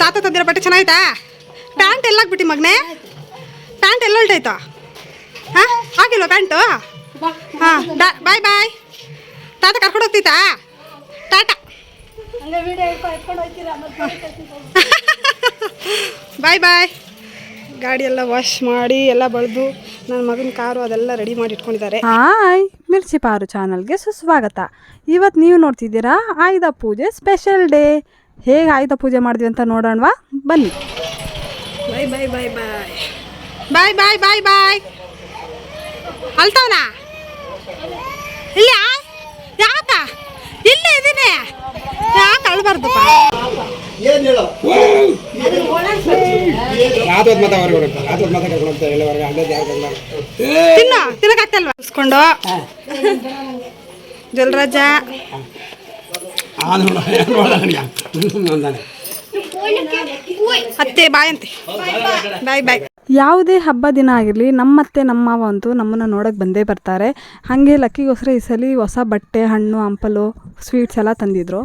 ತಾತ ತಂದಿರೋ ಬಟ್ಟೆ ಚೆನ್ನಾಯ್ತಾ ಪ್ಯಾಂಟ್ ಎಲ್ಲ ಹಾಕ್ಬಿಟ್ಟಿ ಮಗನೇ? ಪ್ಯಾಂಟ್ ಎಲ್ಲ ಹಾ ಹಾಂ ಹಾಕಿಲ್ವ ಪ್ಯಾಂಟು? ಹಾಂ ಬಾಯ್ ಬಾಯ್. ತಾತ ಕರ್ಕೊಂಡು ಹೋಗ್ತೈತಾ ಟಾಟಾ ಬಾಯ್ ಬಾಯ್. ಗಾಡಿ ಎಲ್ಲ ವಾಶ್ ಮಾಡಿ, ಎಲ್ಲ ಬಳ್ದು ನನ್ನ ಮಗನ ಕಾರು ಅದೆಲ್ಲ ರೆಡಿ ಮಾಡಿ ಇಟ್ಕೊಂಡಿದ್ದಾರೆ. ಹಾಯ್ ಮಿರ್ಚಿ ಪಾರು ಚಾನಲ್ಗೆ ಸುಸ್ವಾಗತ. ಇವತ್ತು ನೀವು ನೋಡ್ತಿದ್ದೀರಾ ಆಯುಧ ಪೂಜೆ ಸ್ಪೆಷಲ್ ಡೇ ಹೇಗೆ ಆಯುಧ ಪೂಜೆ ಮಾಡಿದ್ವಿ ಅಂತ ನೋಡೋಣವಾ? ಬನ್ನಿ. ಬಾಯ್ ಬಾಯ್ ಬಾಯ್ ಬಾಯ್. ಬಾಯ್ ಬಾಯ್ ಬಾಯ್ ಬಾಯ್. ಅಲ್ತವನ? ಇಲ್ಲ? ಯಾಕ? ಇಲ್ಲೇ ಇದೀನಿ. ಯಾಕೆ ಅಳ್ಬಾರ್ದಪ್ಪ? ತಿನ್ನ ತಿನ್ನಕ್ಕಾಗ್ತಲ್ವಾ? ಜಲ್ರಾಜ. ಇಸ್ಕೊಂಡು ಅತ್ತೆ ಬಾಯ್ ಅಂತೆ. ಬಾಯ್ ಬಾಯ್ ಯಾವುದೇ ಹಬ್ಬ ದಿನ ಆಗಿರಲಿ ನಮ್ಮತ್ತೆ ನಮ್ಮ ಮಾವ ಅಂತೂ ನಮ್ಮನ್ನು ನೋಡೋಕೆ ಬಂದೇ ಬರ್ತಾರೆ. ಹಾಗೆ ಲಕ್ಕಿಗೋಸ್ಕರ ಈ ಸಲ ಹೊಸ ಬಟ್ಟೆ ಹಣ್ಣು ಹಂಪಲು ಸ್ವೀಟ್ಸ್ ಎಲ್ಲ ತಂದಿದ್ರು.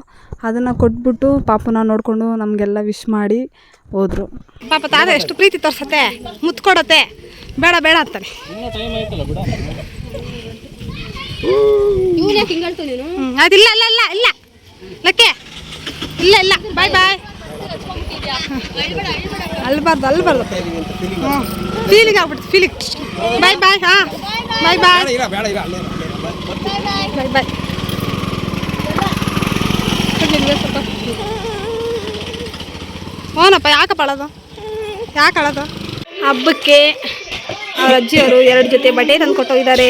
ಅದನ್ನು ಕೊಟ್ಬಿಟ್ಟು ಪಾಪನ ನೋಡಿಕೊಂಡು ನಮಗೆಲ್ಲ ವಿಶ್ ಮಾಡಿ ಹೋದರು. ಪಾಪ ತಾತ ಎಷ್ಟು ಪ್ರೀತಿ ತೋರ್ಸತ್ತೆ. ಮುತ್ತು ಕೊಡತ್ತೆ ಬೇಡ ಬೇಡ ಅಂತಾನೆ. ಇಲ್ಲ ಅದಿಲ್ಲ ಇಲ್ಲ ಇಲ್ಲ ಇಲ್ಲ. ಲಕ್ಕೆ. ಇಲ್ಲ ಇಲ್ಲ. ಬಾಯ್ ಬಾಯ್ ಅಲ್ಬಾರ್ದು ಅಲ್ಬಾರ್ದು. ಹ್ಞೂ ಫೀಲಿಂಗ್ ಆಗ್ಬಿಡ್ತು ಫೀಲಿಂಗ್ ಬಾಯ್ ಬಾಯ್ ಹಾಂ. ಬಾಯ್ ಬಾಯ್ ಬಾಯ್ ಬಾಯ್ ಹ್ಞೂನಪ್ಪ ಯಾಕಪ್ಪ ಅಳೋದು? ಯಾಕೆ ಅಳೋದು? ಹಬ್ಬಕ್ಕೆ ಅವ್ರ ಅಜ್ಜಿಯವರು ಎರಡು ಜೊತೆ ಬಟ್ಟೆ ತಂದು ಕೊಟ್ಟೋಗಿದ್ದಾರೆ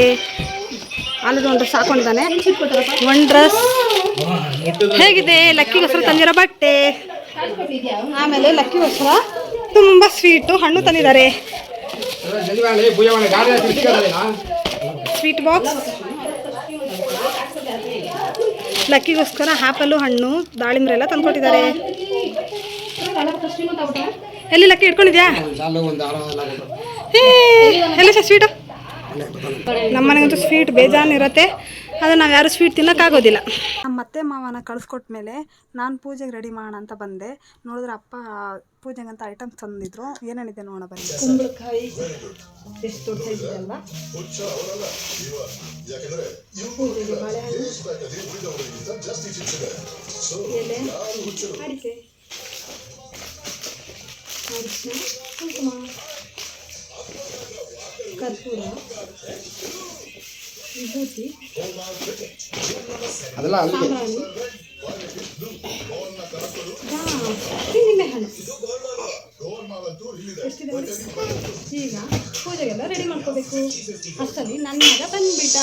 ಆಲದ ಒಂದು ಡ್ರೆಸ್ ಹಾಕೊಂಡಿದ್ದಾನೆ ಒಂದು ಡ್ರೆಸ್ ಹೇಗಿದೆ? ಲಕ್ಕಿಗೋಸ್ಕರ ತಂದಿರೋ ಬಟ್ಟೆ? ಆಮೇಲೆ ಲಕ್ಕಿಗೋಸ್ಕರ ತುಂಬ ಸ್ವೀಟು ಹಣ್ಣು ತಂದಿದ್ದಾರೆ. ಸ್ವೀಟ್ ಬಾಕ್ಸ್ ಲಕ್ಕಿಗೋಸ್ಕರ ಆ್ಯಪಲ್ಲು ಹಣ್ಣು, ದಾಳಿಂಬ್ರೆ ಎಲ್ಲ ತಂದ್ಕೊಟ್ಟಿದ್ದಾರೆ ಎಲ್ಲಿ ಲಕ್ಕಿ ಇಟ್ಕೊಂಡಿದ್ಯಾ? ಎಲ್ಲ ಸರ್ ಸ್ವೀಟು ನಮ್ಮನೆಗಂತೂ ಸ್ವೀಟ್ ಬೇಜಾನ್ ಇರತ್ತೆ. ಅದು ನಾವು ಯಾರು ಸ್ವೀಟ್ ತಿನ್ನೋಕ್ಕಾಗೋದಿಲ್ಲ ನಮ್ಮ ಮತ್ತೆ ಮಾವನ ಕಳಿಸ್ಕೊಟ್ಮೇಲೆ ನಾನು ಪೂಜೆಗೆ ರೆಡಿ ಮಾಡೋಣ ಅಂತ ಬಂದೆ. ನೋಡಿದ್ರೆ ಅಪ್ಪ ಅಂತ ಐಟಮ್ಸ್ ತಂದಿದ್ರು. ಏನೇನಿದೆ ನೋಡೋಣ ಬನ್ನಿ. ಕುಂಬಳಕಾಯಿ ಎಷ್ಟು ದೊಡ್ಡ ಸೈಜ್ ಬಾಳೆಹಣ್ಣು ಅರಿಶಿನ ಕುಂಕುಮ ಕರ್ಪೂರ. ವಿಭೂತಿ. ಅದೆಲ್ಲ ಅಲ್ಲಿ ಸಾಂಬ್ರಾಣಿ ನಿಂಬೆಹಣ್ಣು? ಈಗ ಪೂಜೆಗೆಲ್ಲ ರೆಡಿ ಮಾಡ್ಕೋಬೇಕು. ಅಷ್ಟಲ್ಲಿ ನನ್ನ ಮಗ ಬಂದ್ಬಿಟ್ಟ.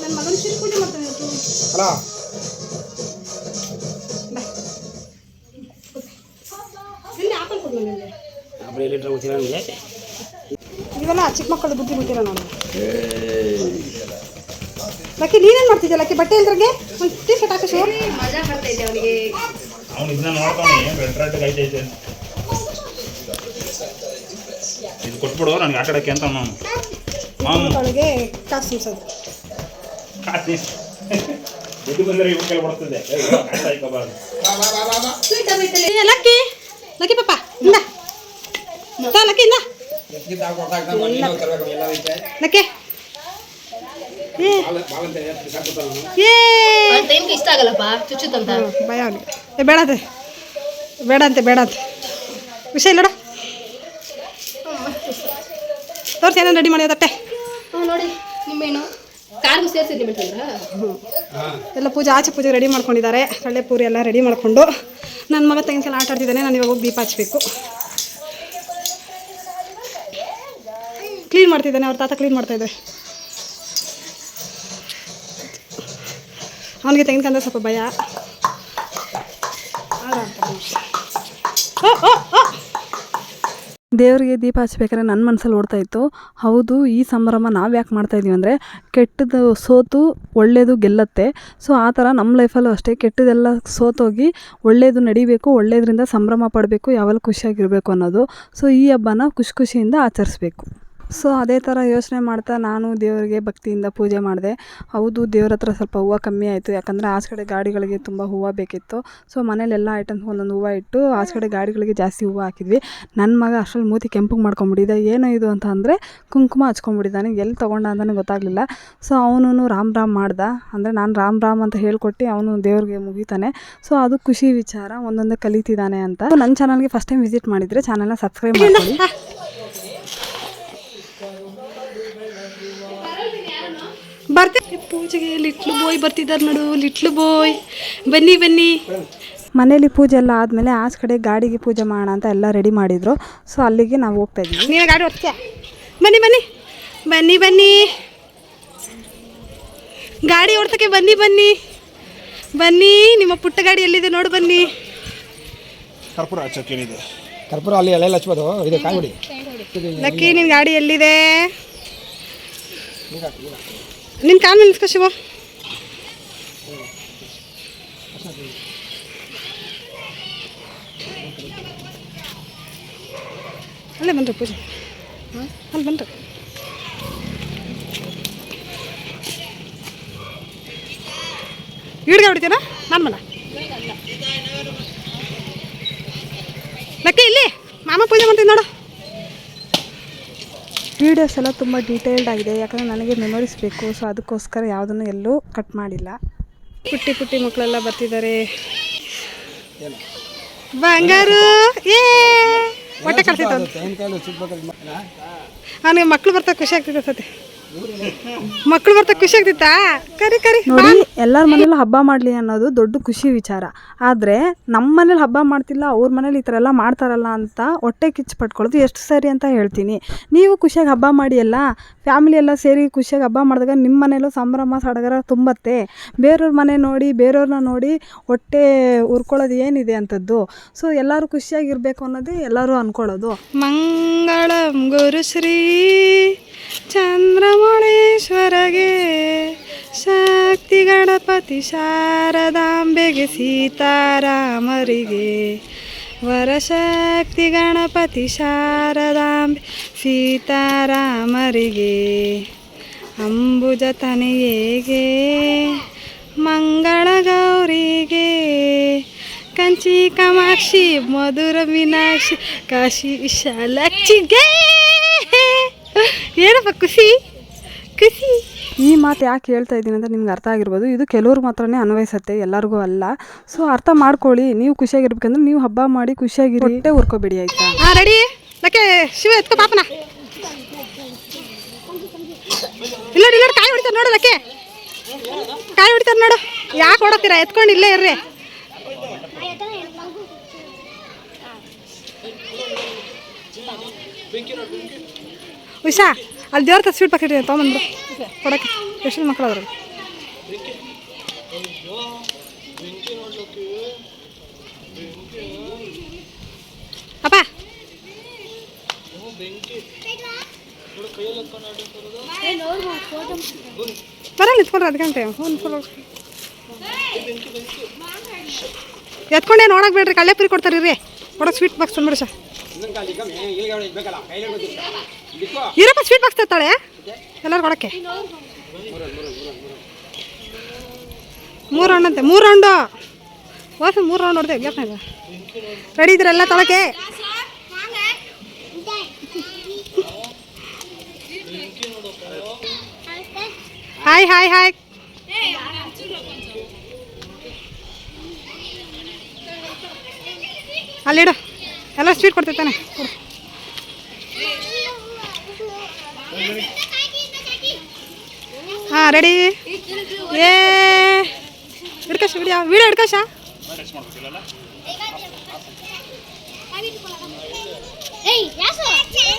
ನನ್ನ ಮಗನ ಶಿರ ಪೂಜೆ ಮಾಡ್ತಾನೆ ಇವತ್ತು. ಅಲ್ಲ. ಇಲ್ಲಿ ಆಪಲ್ ಕೊಡು ನನಗೆ ಅಬ್ಬರಿ ಲೀಟ್ರ್ ಗೊತ್ತಿಲ್ಲ ನನಗೆ ಇವೆಲ್ಲ ಚಿಕ್ಕ ಮಕ್ಕಳು ಬುದ್ಧಿ ಬಿಟ್ಟಿರ ನಾನು. ಲಕ್ಕಿ ನೀನೇನು ಮಾಡ್ತಿದ್ಯಾ ಲಕ್ಕಿ? ಬಟ್ಟೆ ಇಲ್ದ್ರಿಗೆ ಒಂದು ಟೀ ಶರ್ಟ್ ಹಾಕಿ ಶೋ. ಮಜಾ ಬರ್ತಾ ಇದೆ ಅವನಿಗೆ. ಅವ್ನು ಇದನ್ನ ನೋಡ್ತಾನೆ ಇದು ಕೊಟ್ಬಿಡು ನನಗೆ ಆ ಆಡಕ್ಕೆ ಅಂತ ನಾನು ಮಕ್ಕಳಿಗೆ ಕಾಸು ದುಡ್ಡು ಬಂದರೆ ಬರ್ತದೆ. ಏ, ಲಕ್ಕಿ ಲಕ್ಕಿ ಪಾಪ ಇಂದ. ಲಕ್ಕಿ ಇಂದ. ನಕ್ಕೆ ಇಷ್ಟ ಆಗಲ್ಲಪ್ಪ ಚುಚ್ಚುತ್ತಂತ ಭಯ ಅವನಿಗೆ ಬೇಡತೆ ಬೇಡಂತೆ ಬೇಡಂತೆ ವಿಷಯ ನೋಡ ತೋರಿಸಿ ಏನೇನು ರೆಡಿ ಮಾಡಿ ತಟ್ಟೆ ನೋಡಿ ನಿಮ್ಮೇನು ಕಾಲು ಸೇರಿಸಿ ಎಲ್ಲ ಪೂಜೆ ಆಚೆ ಪೂಜೆಗೆ ರೆಡಿ ಮಾಡ್ಕೊಂಡಿದ್ದಾರೆ. ಕಳ್ಳೆ ಪೂರಿ ಎಲ್ಲ ರೆಡಿ ಮಾಡಿಕೊಂಡು. ನನ್ನ ಮಗ ತೆಂಗಿನ ಆಟ ಆಡ್ತಿದ್ದಾನೆ ನಾನು ಇವಾಗ ಹೋಗಿ ದೀಪ ಹಚ್ಚಬೇಕು ಕ್ಲೀನ್ ಮಾಡ್ತಿದ್ದಾನೆ, ಅವ್ರ ತಾತ ಕ್ಲೀನ್ ಮಾಡ್ತಾ ಇದ್ದಾರೆ. ಅವನಿಗೆ ತೆಂಗಿನಕಾಯಿ ಸ್ವಲ್ಪ ಭಯ. ದೇವರಿಗೆ ದೀಪ ಹಚ್ಬೇಕಾದ್ರೆ ನನ್ನ ಮನಸ್ಸಲ್ಲಿ ಓಡ್ತಾ ಇತ್ತು. ಹೌದು, ಈ ಸಂಭ್ರಮ ನಾವು ಯಾಕೆ ಮಾಡ್ತಾ ಇದೀವಿ ಅಂದರೆ ಕೆಟ್ಟದ್ದು ಸೋತು ಒಳ್ಳೆಯದು ಗೆಲ್ಲತ್ತೆ. ಸೊ ಆ ಥರ ನಮ್ಮ ಲೈಫಲ್ಲೂ ಅಷ್ಟೇ ಕೆಟ್ಟದೆಲ್ಲ ಸೋತೋಗಿ ಒಳ್ಳೆಯದು ನಡಿಬೇಕು ಒಳ್ಳೆಯದ್ರಿಂದ ಸಂಭ್ರಮ ಪಡಬೇಕು, ಯಾವಾಗಲೂ ಖುಷಿಯಾಗಿರಬೇಕು ಅನ್ನೋದು. ಸೊ ಈ ಹಬ್ಬನ ಖುಷಿ ಖುಷಿಯಿಂದ ಆಚರಿಸ್ಬೇಕು. ಸೊ ಅದೇ ಥರ ಯೋಚನೆ ಮಾಡ್ತಾ ನಾನು ದೇವರಿಗೆ ಭಕ್ತಿಯಿಂದ ಪೂಜೆ ಮಾಡಿದೆ. ಹೌದು, ದೇವ್ರ ಹತ್ರ ಸ್ವಲ್ಪ ಹೂವು ಕಮ್ಮಿ ಆಯಿತು. ಯಾಕಂದರೆ ಆಚೆ ಕಡೆ ಗಾಡಿಗಳಿಗೆ ತುಂಬ ಹೂವು ಬೇಕಿತ್ತು. ಸೊ ಮನೇಲೆಲ್ಲ ಐಟಮ್ಸ್ ಒಂದೊಂದು ಹೂವು ಇಟ್ಟು ಆಚೆ ಕಡೆ ಗಾಡಿಗಳಿಗೆ ಜಾಸ್ತಿ ಹೂವು ಹಾಕಿದ್ವಿ. ನನ್ನ ಮಗ ಅಷ್ಟರಲ್ಲಿ ಮೂತಿ ಕೆಂಪಗೆ ಮಾಡ್ಕೊಂಬಿಟ್ಟಿದೆ. ಏನು ಇದು ಅಂತ ಅಂದರೆ ಕುಂಕುಮ ಹಚ್ಕೊಂಬಿಟ್ಟಿದ್ದಾನೆ. ಎಲ್ಲಿ ತೊಗೊಂಡ ಅಂತಲೇ ಗೊತ್ತಾಗಲಿಲ್ಲ. ಸೊ ಅವನು ರಾಮ್ ರಾಮ್ ಮಾಡ್ದ. ಅಂದರೆ ನಾನು ರಾಮ್ ರಾಮ್ ಅಂತ ಹೇಳ್ಕೊಟ್ಟು ಅವನು ದೇವ್ರಿಗೆ ಮುಗಿತಾನೆ. ಸೊ ಅದು ಖುಷಿ ವಿಚಾರ. ಒಂದೊಂದೇ ಕಲಿತಿದ್ದಾನೆ ಅಂತ. ನನ್ನ ಚಾನಲ್ಗೆ ಫಸ್ಟ್ ಟೈಮ್ ವಿಸಿಟ್ ಮಾಡಿದರೆ ಚಾನಲ್ನ ಸಬ್ಸ್ಕ್ರೈಬ್ ಮಾಡ್ಕೊಳ್ಳಿ. ಬರ್ತೀನಿ ಪೂಜೆಗೆ ಲಿಟ್ಲು ಬಾಯ್ ಬರ್ತಿದ್ದಾರೆ ನೋಡು ಲಿಟ್ಲು ಬಾಯ್ ಬನ್ನಿ ಬನ್ನಿ. ಮನೇಲಿ ಪೂಜೆ ಎಲ್ಲ ಆದಮೇಲೆ ಆಚೆ ಕಡೆ ಗಾಡಿಗೆ ಪೂಜೆ ಮಾಡೋಣ ಅಂತ ಎಲ್ಲ ರೆಡಿ ಮಾಡಿದರು. ಸೊ ಅಲ್ಲಿಗೆ ನಾವು ಹೋಗ್ತಾ ಇದ್ದೀವಿ ನೀನು ಗಾಡಿ ಓಡ್ತೀಯ ಬನ್ನಿ ಬನ್ನಿ. ಬನ್ನಿ ಬನ್ನಿ. ಗಾಡಿ ಓಡ್ತಕ್ಕೆ ಬನ್ನಿ ಬನ್ನಿ. ಬನ್ನಿ ನಿಮ್ಮ ಪುಟ್ಟ ಗಾಡಿ ಎಲ್ಲಿದೆ ನೋಡು ಬನ್ನಿ. ಕರ್ಪೂರ ಹಚ್ಚೋಕೇನಿದೆ ಕರ್ಪೂರ ಅಲ್ಲಿ ಎಲ್ಲ ಹಚ್ಬೋದು? ಇದೆ ಕಾಂಗುಡಿ. ಲಕ್ಕಿ ನಿನ್ನ ಗಾಡಿ ಎಲ್ಲಿದೆ? ನಿನ್ನ ಕಾಲು ನಿಲ್ಸ್ಕೊ ಶಿವ. ಅಲ್ಲೇ ಬಂದರು ಪೂಜೆ. ಹಾಂ, ಅಲ್ಲಿ ಬಂದರು. ಈಡ್ಗೆ ಹೊಡಿತೀನ ನಾನು ಮನ? ಲಕ್ಕ, ಇಲ್ಲಿ. ಮಾಮ ಪೂಜೆ ಮಾಡ್ತೀನಿ ನೋಡು. ವೀಡಿಯೋಸ್ ಎಲ್ಲ ತುಂಬ ಡೀಟೇಲ್ಡ್ ಆಗಿದೆ. ಯಾಕಂದರೆ ನನಗೆ ಮೆಮೊರೀಸ್ ಬೇಕು. ಸೊ ಅದಕ್ಕೋಸ್ಕರ ಯಾವುದನ್ನು ಎಲ್ಲೂ ಕಟ್ ಮಾಡಿಲ್ಲ. ಪುಟ್ಟಿ ಪುಟ್ಟಿ ಮಕ್ಕಳೆಲ್ಲ ಬರ್ತಿದ್ದಾರೆ. ಬಂಗಾರು! ಏ! ಹೊಟ್ಟೆ ತೆಂಗಿನ ಮಕ್ಕಳು ಬರ್ತಾ ಖುಷಿ ಆಗ್ತಿದೆ ಸತಿ ಮಕ್ಳು ಬರ್ತಾ ಖುಷಿ ಆಗ್ತಿತ್ತಾ? ಕರಿ ಕರಿ ನೋಡಿ ಎಲ್ಲರ ಮನೇಲಿ ಹಬ್ಬ ಮಾಡಲಿ ಅನ್ನೋದು ದೊಡ್ಡ ಖುಷಿ ವಿಚಾರ. ಆದರೆ ನಮ್ಮ ಮನೇಲಿ ಹಬ್ಬ ಮಾಡ್ತಿಲ್ಲ ಅವ್ರ ಮನೇಲಿ ಈ ಥರ ಎಲ್ಲ ಮಾಡ್ತಾರಲ್ಲ ಅಂತ ಹೊಟ್ಟೆ ಕಿಚ್ಚು ಪಟ್ಕೊಳ್ಳೋದು ಎಷ್ಟು ಸರಿ ಅಂತ ಹೇಳ್ತೀನಿ. ನೀವು ಖುಷಿಯಾಗಿ ಹಬ್ಬ ಮಾಡಿ ಎಲ್ಲ ಫ್ಯಾಮಿಲಿ ಎಲ್ಲ ಸೇರಿ ಖುಷಿಯಾಗಿ ಹಬ್ಬ ಮಾಡಿದಾಗ ನಿಮ್ಮ ಮನೇಲೂ ಸಂಭ್ರಮ ಸಡಗರ ತುಂಬತ್ತೆ. ಬೇರೆಯವ್ರ ಮನೆ ನೋಡಿ ಬೇರೆಯವ್ರನ್ನ ನೋಡಿ ಹೊಟ್ಟೆ ಉರ್ಕೊಳ್ಳೋದು ಏನಿದೆ ಅಂಥದ್ದು ಸೊ ಎಲ್ಲರೂ ಖುಷಿಯಾಗಿರಬೇಕು ಅನ್ನೋದೇ ಎಲ್ಲರೂ ಅಂದ್ಕೊಳ್ಳೋದು ಮಂಗಳಂ ಗುರುಶ್ರೀ ಚಂದ್ರಮೌಳೇಶ್ವರಗೆ ಶಕ್ತಿ ಗಣಪತಿ ಶಾರದಾಂಬೆಗೆ ಸೀತಾರಾಮರಿಗೆ ವರಶಕ್ತಿ ಗಣಪತಿ ಶಾರದಾಂಬೆ ಸೀತಾರಾಮರಿಗೆ ಅಂಬುಜ ತನೆಯೇಗೆ ಮಂಗಳ ಗೌರಿಗೆ ಕಂಚಿ ಕಮಾಕ್ಷಿ ಮಧುರ ಮೀನಾಕ್ಷಿ ಕಾಶಿ ವಿಶಾಲಾಕ್ಷಿಗೆ ಏನಪ್ಪ ಖುಷಿ ಈ ಮಾತು ಯಾಕೆ ಹೇಳ್ತಾ ಇದ್ದೀನಿ ಅಂತ ನಿಮ್ಗೆ ಅರ್ಥ ಆಗಿರ್ಬೋದು. ಇದು ಕೆಲವ್ರು ಮಾತ್ರನೇ ಅನ್ವಯಿಸುತ್ತೆ, ಎಲ್ಲರಿಗೂ ಅಲ್ಲ. ಸೊ ಅರ್ಥ ಮಾಡ್ಕೊಳ್ಳಿ, ನೀವು ಖುಷಿಯಾಗಿರ್ಬೇಕಂದ್ರೆ ನೀವು ಹಬ್ಬ ಮಾಡಿ ಖುಷಿಯಾಗಿರಿ. ಹೊಟ್ಟೆ ಹುರ್ಕೋಬೇಡಿ, ಆಯ್ತಾ? ಹಾ ರೆಡಿ ಲಕ್ಕೆ ಶಿವ ಎತ್ಕೋ ಪಾಪನ? ಇಲ್ಲ ಇಲ್ಲ ಕಾಯಿ ಹೊಡಿತಾರೆ ನೋಡು ಲಕ್ಕೆ ಕಾಯಿ ಹೊಡಿತಾರೆ ನೋಡು. ಯಾಕೆ ಹೊಡತ್ತೀರಾ ಎತ್ಕೊಂಡು ಇಲ್ಲೇ ಇರ್ರಿ. ಉಷಾ ಅಲ್ಲಿ ದೇವ್ರ ಸ್ವೀಟ್ ಪ್ಯಾಕೆಟ್ ಇದೆ ತೊಗೊಂಬಂದ್ರು ಕೊಡಕ್ಕೆ. ಎಷ್ಟು ಮಕ್ಕಳು ಅದ್ರಲ್ಲಿ ಅಪ್ಪ. ಬರಲ್ಲ ನಿಂತ್ಕೊಂಡ್ರೆ ಅದು ಗಂಟೆ. ಹ್ಞೂ ಎತ್ಕೊಂಡೆ, ನೋಡಕ್ ಬೇಡ್ರಿ ಕಳ್ಳೆ ಪುರಿ ಕೊಡ್ತಾರೆ ರೀ ಕೊಡೋ ಸ್ವೀಟ್ ಬಾಕ್ಸ್ ತಂದ್ಬಿಡಿ ಸರ್. ಇರಪ್ಪ ಸ್ವೀಟ್ ಬಾಕ್ಸ್ ತರ್ತಾಳೆ? ಎಲ್ಲರೂ ಕೊಡಕ್ಕೆ ಮೂರು ರೌಂಡ್ ಅಂತೆ ಮೂರು ರೌಂಡು ವಾಸ ಮೂರು ರೌಂಡ್ ಹೊಡೆದೆ ಗ್ಯಾಪ್ನಾಗ ರೆಡಿ ಇದ್ರಲ್ಲ ತೊಳಕೆ? ಹಾಯ್ ಹಾಯ್ ಹಾಯ್ ಅಲ್ಲಿಡು. ಎಲ್ಲ ಸ್ವೀಟ್ ಕೊಡ್ತೈತಾನೆ ಕೊಡು ಹಾಂ ರೆಡಿ ಏ ಹಿಡ್ಕಶ ವಿಡಿಯೋ ವಿಡಿಯೋ ಹಿಡ್ಕಶ ಏಯ್ ಯಾಸು ಏ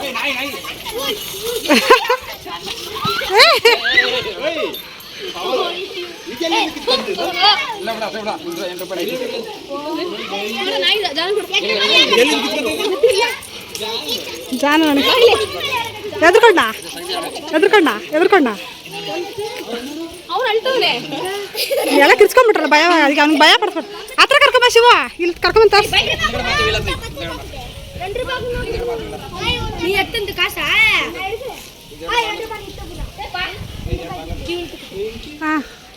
ಇಲ್ಲ ಬಿಡ ಅಷ್ಟೇ ಬಿಡ ನೂರ ಎಂಟು ರೂಪಾಯಿ ಐದು. ಜಾನು ಎದ್ಕೊಂಡ ಎದ್ಕೊಂಡ ಎದ್ಕೊಂಡ ಎಲ್ಲ ಕಿರ್ಸ್ಕೊಂಡ್ಬಿಟ್ರಲ್ಲ ಭಯ ಅದಕ್ಕೆ ಅವ್ನಿಗೆ ಭಯ ಪಡ್ಸ್ಬಿಟ್ಟು ಹತ್ರ ಕರ್ಕೊಂಬ ಶಿವ, ಇಲ್ಲಿ ಕರ್ಕೊಂಬಂತ ನೀ ಎತ್ತಂತ ಕಾಸ ಹಾಂ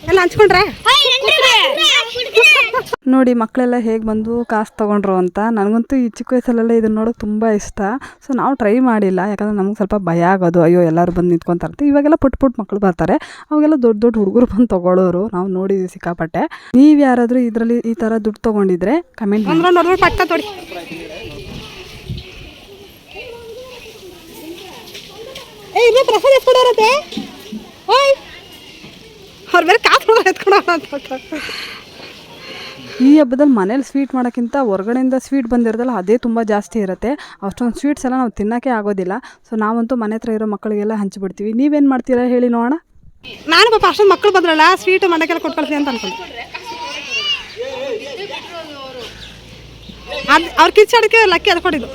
ಎಲ್ಲ ಹಂಚ್ಕೊಂಡ್ರೆ? ನೋಡಿ ಮಕ್ಕಳೆಲ್ಲ ಹೇಗೆ ಬಂದು ಕಾಸು ತೊಗೊಂಡ್ರು ಅಂತ. ನನಗಂತೂ ಈ ಚಿಕ್ಕ ವಯಸ್ಸಲ್ಲೆಲ್ಲ ಇದನ್ನ ನೋಡೋಕೆ ತುಂಬ ಇಷ್ಟ. ಸೊ ನಾವು ಟ್ರೈ ಮಾಡಿಲ್ಲ. ಯಾಕಂದರೆ ನಮ್ಗೆ ಸ್ವಲ್ಪ ಭಯ ಆಗೋದು. ಅಯ್ಯೋ ಎಲ್ಲರೂ ಬಂದು ನಿಂತ್ಕೊಂತಾರೆ ಇವಾಗೆಲ್ಲ ಪುಟ್ಟ ಪುಟ್ ಮಕ್ಕಳು ಬರ್ತಾರೆ. ಅವಾಗೆಲ್ಲ ದೊಡ್ಡ ದೊಡ್ಡ ಹುಡುಗರು ಬಂದು ತೊಗೊಳ್ಳೋರು ನಾವು ನೋಡಿದ್ವಿ ಸಿಕ್ಕಾಪಟ್ಟೆ. ನೀವು ಯಾರಾದರೂ ಇದರಲ್ಲಿ ಈ ಥರ ದುಡ್ಡು ತೊಗೊಂಡಿದ್ರೆ ಕಮೆಂಟ್ ಮಾಡಿ. ಪ್ರಸಾದ ಅವ್ರ ಬೇರೆ ಕಾಸು ಎತ್ಕೊಂಡ ಈ ಹಬ್ಬದಲ್ಲಿ ಮನೇಲಿ ಸ್ವೀಟ್ ಮಾಡೋಕ್ಕಿಂತ ಹೊರಗಡೆಯಿಂದ ಸ್ವೀಟ್ ಬಂದಿರೋದಲ್ಲ ಅದೇ ತುಂಬ ಜಾಸ್ತಿ ಇರುತ್ತೆ. ಅಷ್ಟೊಂದು ಸ್ವೀಟ್ಸ್ ಎಲ್ಲ ನಾವು ತಿನ್ನೋಕ್ಕೆ ಆಗೋದಿಲ್ಲ. ಸೊ ನಾವಂತೂ ಮನೆ ಹತ್ರ ಇರೋ ಮಕ್ಕಳಿಗೆಲ್ಲ ಹಂಚಿಬಿಡ್ತೀವಿ. ನೀವೇನು ಮಾಡ್ತೀರಾ ಹೇಳಿ ನೋಡೋಣ. ನಾನು ಪಾಪ ಅಷ್ಟೊಂದು ಮಕ್ಕಳು ಬಂದ್ರಲ್ಲ ಸ್ವೀಟ್ ಮನೆಗೆಲ್ಲ ಕೊಟ್ಕೊಳ್ತೀನಿ ಅಂತ ಅನ್ಕೊಂಡೆ. ಅದು ಅವ್ರ ಕಿಚ್ಚಾಡೋಕ್ಕೆ ಲಕ್ಕಿ ಅದು ಕೊಟ್ಟಿದ್ದು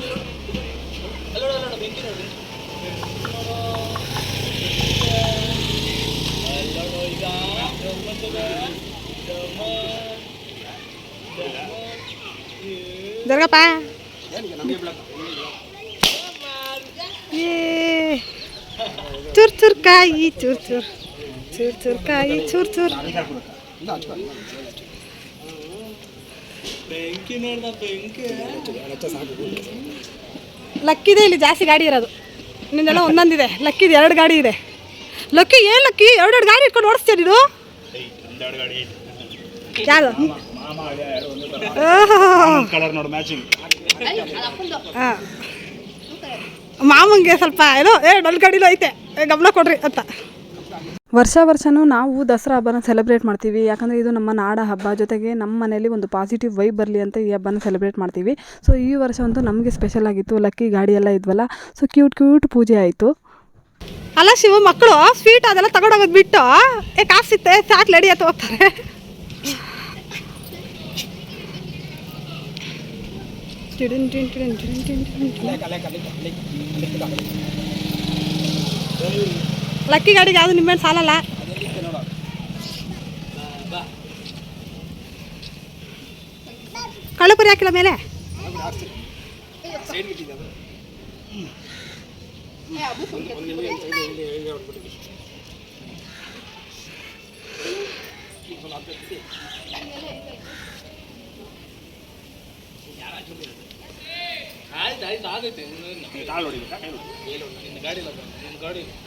ಜರ್ಗಪ್ಪ ಏ. ಚೂರ್ ಚೂರ್ ಕಾಯಿ ಚೂರ್ ಚೂರ್. ಚೂರ್ ಚೂರ್ ಕಾಯಿ ಚೂರ್ ಚೂರ್. ಲಕ್ಕಿದೆ ಇಲ್ಲಿ ಜಾಸ್ತಿ ಗಾಡಿ ಇರೋದು. ನಿಂದೆಲ್ಲ ಒಂದೊಂದಿದೆ. ಲಕ್ಕಿದೆ ಎರಡು ಗಾಡಿ ಇದೆ. ಲಕ್ಕಿ ಏನು ಲಕ್ಕಿ? ಎರಡೆರಡು ಎರಡು ಗಾಡಿ ಇಟ್ಕೊಂಡು ಓಡಿಸ್ತೀಯ ನೀನು? ಕಲರ್ ನೋಡು ಮ್ಯಾಚಿಂಗ್. ಮಾಮಂಗೆ ಸ್ವಲ್ಪ ಏನೋ ಏ ಡೊಲ್ ಗಾಡಿಲೂ ಐತೆ. ಏ, ಗಮನ ಕೊಡ್ರಿ ಅಂತ. ವರ್ಷ ವರ್ಷವೂ ನಾವು ದಸರಾ ಹಬ್ಬನ ಸೆಲೆಬ್ರೇಟ್ ಮಾಡ್ತೀವಿ. ಯಾಕಂದರೆ ಇದು ನಮ್ಮ ನಾಡ ಹಬ್ಬ. ಜೊತೆಗೆ ನಮ್ಮ ಮನೇಲಿ ಒಂದು ಪಾಸಿಟಿವ್ ವೈಬ್ ಬರಲಿ ಅಂತ ಈ ಹಬ್ಬನ ಸೆಲೆಬ್ರೇಟ್ ಮಾಡ್ತೀವಿ. ಸೊ ಈ ವರ್ಷ ಅಂತೂ ನಮಗೆ ಸ್ಪೆಷಲ್ ಆಗಿತ್ತು. ಲಕ್ಕಿ ಗಾಡಿ ಎಲ್ಲ ಇದ್ವಲ್ಲ. ಸೊ ಕ್ಯೂಟ್ ಕ್ಯೂಟ್ ಪೂಜೆ ಆಯಿತು. ಅಲ್ಲ ಶಿವ, ಮಕ್ಕಳು ಸ್ವೀಟ್ ಅದೆಲ್ಲ ತಗೊಂಡೋಗೋದು ಬಿಟ್ಟು, ಏ ಕಾಸು ಸಿಕ್ತೆ ಸಾಕು ಲೇಡಿ ಅಂತ ಹೋಗ್ತಾರೆ. ಲಕ್ಕಿ ಗಾಡಿಗೆ ಯಾವುದು ನಿಮ್ಮೇನು ಸಾಲಲ್ಲ? ಕಳ್ಳಪುರಿ ಹಾಕಿಲ್ಲ ಮೇಲೆ ಕಾಲು ಹೊಡಿಬೇಕಾ ಕೈ ಹೊಡಿ.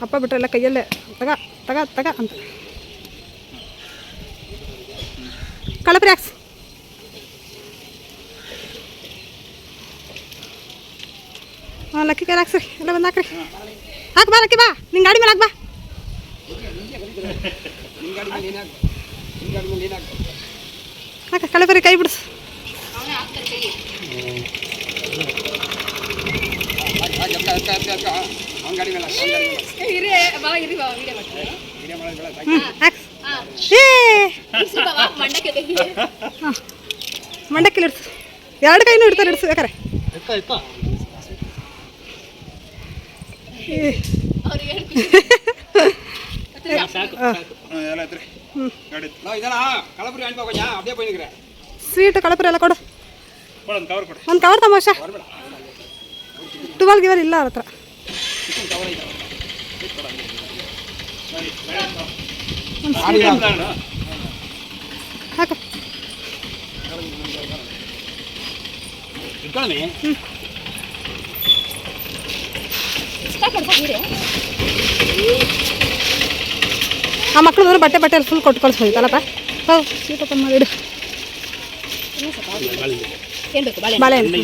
ಅಪ್ಪ ಬಿಟ್ರೆಲ್ಲ ಕೈಯಲ್ಲೇ ತಗ ತಗ ತಗ ಅಂತ. ಹಾಕ್ಸಿ ಹಾಂ ಕೇರ್ ಹಾಕ್ಸ್ರಿ? ಎಲ್ಲ ಬಂದು ಹಾಕ್ರಿ. ಹಾಕ್ ಬಾ ಲಕ್ಕಿ ಬಾ. ನಿನ್ನ ಗಾಡಿ ಮೇಲೆ ಹಾಕ್ ಹಾಕ ಬರ್ರಿ ಕೈ ಬಿಡಿಸು. ಮಂಡಕ್ಕಿಲ್ಲ ಹಾಕು, ಇಡ್ಸು. ಎರಡು ಕೈನೂ ಇಡ್ತಾರೆ ಇಡ್ಸು ಬೇಕಾರೆ ಸ್ವೀಟ್ ಕಳಪುರಿ ಎಲ್ಲ ಕೊಡು. ಕೊಡು ಒಂದು ಕವರ್ ಕೊಡಿ. ಒಂದು ಕವರ್ ತಮಾಷ ಟುವಲ್ ಗಿವಲ್ ಇಲ್ಲ ಅವ್ರ ಹತ್ರ ಹಾಕು. ಆ ಮಕ್ಕಳು ಬಟ್ಟೆ ಬಟ್ಟೆ ಫುಲ್ ಕೊಟ್ಟು ಕಳಿಸ್ಬೋದಿತ್ತಲ್ಲಪ್ಪ ಹೌದು ಸ್ವೀಟ್ ಓಪನ್ ಮಾಡಿಡು ಬಾಳೆ ಹುಡುಗರು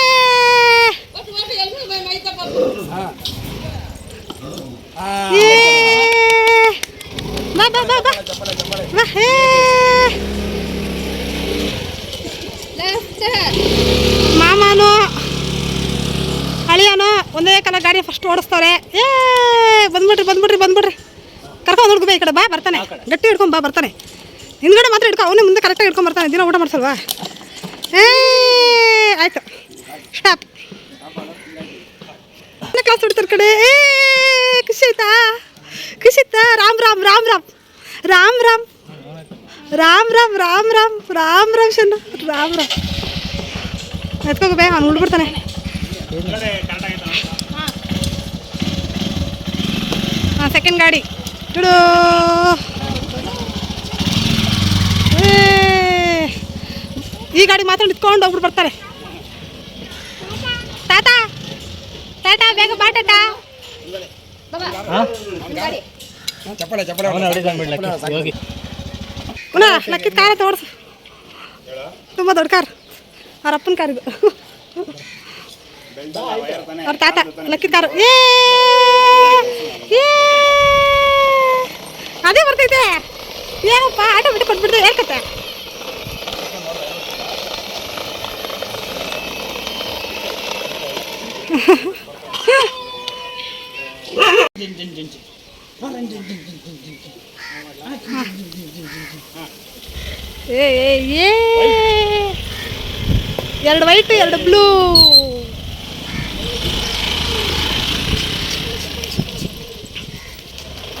ಬಾ ಬಾ ಬಾ. ಹೇ. ಮಾಮನು ಅಳಿಯನು ಒಂದೇ ಕಲ ಗಾಡಿ ಫಸ್ಟ್ ಓಡಿಸ್ತಾರೆ ಏ ಬಂದ್ಬಿಟ್ರಿ ಬಂದ್ಬಿಡ್ರಿ ಬಂದ್ಬಿಡ್ರಿ. ಕರ್ಕೊಂಡು ಹುಡುಗ ಈ ಕಡೆ ಬಾ ಬರ್ತಾನೆ. ಗಟ್ಟಿ ಹಿಡ್ಕೊಂಡು ಬಾ ಬರ್ತಾನೆ. ಹಿಂದ್ಗಡೆ ಮಾತ್ರ ಹಿಡ್ಕೊ ಅವನೇ ಮುಂದೆ ಕರೆಕ್ಟಾಗಿ ಹಿಡ್ಕೊಂಡ್ ಬರ್ತಾನೆ. ದಿನ ಊಟ ಮಾಡ್ಸಲ್ವಾ? ಏ ಆಯ್ತು. ಸ್ಟಾಪ್ ಕ್ಲಾಸ್ ಕಡೆ. ಏ ಖುಷಿ ಆಯ್ತಾ? ಖುಷಿ ಆಯ್ತಾ? ರಾಮ್ ರಾಮ್ ರಾಮ್ ರಾಮ್. ರಾಮ್ ರಾಮ್. ರಾಮ್ ರಾಮ್ ರಾಮ್ ರಾಮ್ ರಾಮ್ ರಾಮ್ ಶನ್ನ ರಾಮ್ ರಾಮ್. ಎತ್ಕೋಗ ಬೇ ಅವ್ನು ಉಳ್ಬಿಡ್ತಾನೆ. ಹಾಂ ಸೆಕೆಂಡ್ ಗಾಡಿ. ಇಡು. ಈ ಗಾಡಿ ಮಾತ್ರ ನಿಂತ್ಕೊಂಡು ಹೋಗ್ಬಿಟ್ಟು ಬರ್ತಾರೆ. ಟಾಟಾ ಟಾಟಾ ಬೇಗ ಬಾ ಟಾಟಾ ಚಪ್ಪಳೆ ಚಪ್ಪಳೆ ಪುನಃ ಲಕ್ಕಿದ ಕಾರ ತೋರಿಸು. ತುಂಬ ದೊಡ್ಡ ಕಾರ್. ಅವ್ರ ಅಪ್ಪನ ಕಾರ್ ಇದು. ಅವ್ರ ತಾತ ಲಕ್ಕಿದ ಕಾರು. ಏ! ಅದೇ ಬರ್ತೈತೆ. ಏನಪ್ಪ ಆಟೋ ಬಿಟ್ಟು ಕೊಟ್ಬಿಡ್ದೆ ಹೇಳ್ಕತ್ತೆ ಏ ಏ, ಏ ಎರಡು ವೈಟ್, ಎರಡು ಬ್ಲೂ.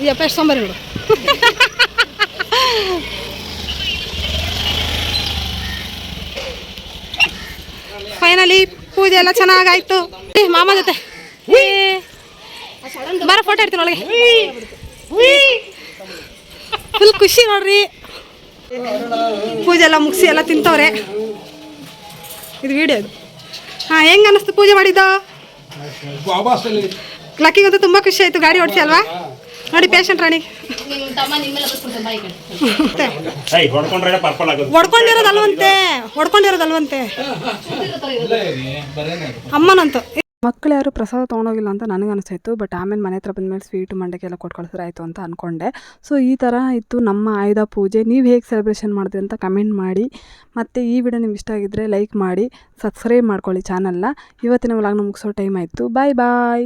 ಯಪ್ಪ, ಎಷ್ಟು ಸೋಂಬಾರಿ ನೋಡು ಫೈನಲಿ ಪೂಜೆ ಎಲ್ಲ ಚೆನ್ನಾಗಾಯ್ತು. ಮಾಮ ಜೊತೆ. ಬರ ಫೋಟೋ ಇಡ್ತೀನಿ ಒಳಗೆ. ಫುಲ್ ಖುಷಿ ನೋಡ್ರಿ. ಪೂಜೆ ಎಲ್ಲ ಮುಗಿಸಿ ಎಲ್ಲ ತಿಂತವ್ರೆ. ಇದು ವಿಡಿಯೋ ಹಾ ಹಾಂ ಹೆಂಗೆ ಅನ್ನಿಸ್ತು ಪೂಜೆ ಮಾಡಿದ್ದು? ಲಕ್ಕಿಗಂತೂ ತುಂಬ ಖುಷಿ ಆಯಿತು ಗಾಡಿ ಓಡಿಸಿ ಅಲ್ವಾ? ನೋಡಿ ಪೇಷಂಟ್ ರಾಣಿ. ಹೊಡ್ಕೊಂಡಿರೋದಲ್ವಂತೆ ಹೊಡ್ಕೊಂಡಿರೋದಲ್ವಂತೆ. ಅಮ್ಮನಂತು. ಮಕ್ಕಳು ಯಾರು ಪ್ರಸಾದ ತೊಗೊಂಡೋಗಿಲ್ಲ ಅಂತ ನನಗೆ ಅನಿಸ್ತಾಯಿತ್ತು ಬಟ್ ಆಮೇಲೆ ಮನೆ ಹತ್ರ ಬಂದಮೇಲೆ ಸ್ವೀಟ್ ಮಂಡಕ್ಕೆ ಎಲ್ಲ ಕೊಟ್ಟು ಆಯಿತು ಅಂತ ಅಂದ್ಕೊಂಡೆ ಸೊ ಈ ಥರ ಇತ್ತು ನಮ್ಮ ಆಯುಧ ಪೂಜೆ. ನೀವು ಹೇಗೆ ಸೆಲೆಬ್ರೇಷನ್ ಮಾಡಿದ್ರಿ ಅಂತ ಕಮೆಂಟ್ ಮಾಡಿ. ಮತ್ತು ಈ ವಿಡಿಯೋ ನಿಮ್ಗೆ ಇಷ್ಟ ಆಗಿದ್ದರೆ ಲೈಕ್ ಮಾಡಿ ಸಬ್ಸ್ಕ್ರೈಬ್ ಮಾಡ್ಕೊಳ್ಳಿ ಚಾನಲ್ನ ಇವತ್ತಿನ ವ್ಲಾಗ್ನ ಮುಗಿಸೋ ಟೈಮ್ ಆಯಿತು. ಬಾಯ್ ಬಾಯ್